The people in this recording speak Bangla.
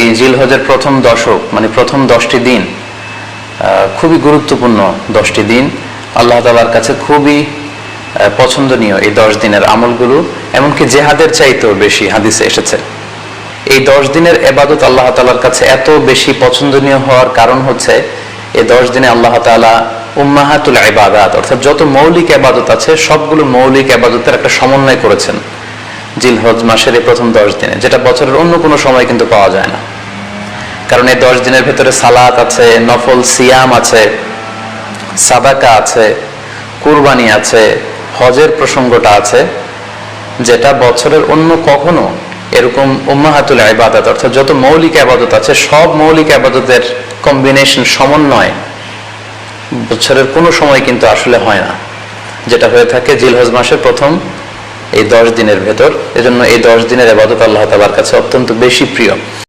এই জিলহজের প্রথম দশক মানে প্রথম দশটি দিন খুবই গুরুত্বপূর্ণ দশটি দিন। আল্লাহ তালার কাছে খুবই পছন্দনীয় এই দশ দিনের আমলগুলো, এমনকি জেহাদের চাইতেও বেশি হাদিসে এসেছে। এই দশ দিনের এবাদত আল্লাহ তালার কাছে এত বেশি পছন্দনীয় হওয়ার কারণ হচ্ছে এই দশ দিনে আল্লাহ তালা উম্মাহাতুল ইবাদাত, অর্থাৎ যত মৌলিক এবাদত আছে, সবগুলো মৌলিক এবাদতের একটা সমন্বয় করেছেন। জিলহজ মাসের এই প্রথম দশ দিনে, যেটা বছরের অন্য কোনো সময় কিন্তু পাওয়া যায় না। কারণ এই দশ দিনের ভেতরে সালাত আছে, নফল সিয়াম আছে, সাদাকা আছে, কুরবানি আছে, হজের প্রসঙ্গটা আছে, যেটা বছরের অন্য কখনো এরকম উম্মাহাতুল ইবাদত, অর্থাৎ যত মৌলিক আবাদত আছে, সব মৌলিক আবাদতের কম্বিনেশন সমন্বয় বছরের কোনো সময় কিন্তু আসলে হয় না। যেটা হয়ে থাকে জিলহজ মাসের প্রথম এই দশ দিনের ভেতর। এজন্য এই দশ দিনের আবাদত আল্লাহ তালার কাছে অত্যন্ত বেশি প্রিয়।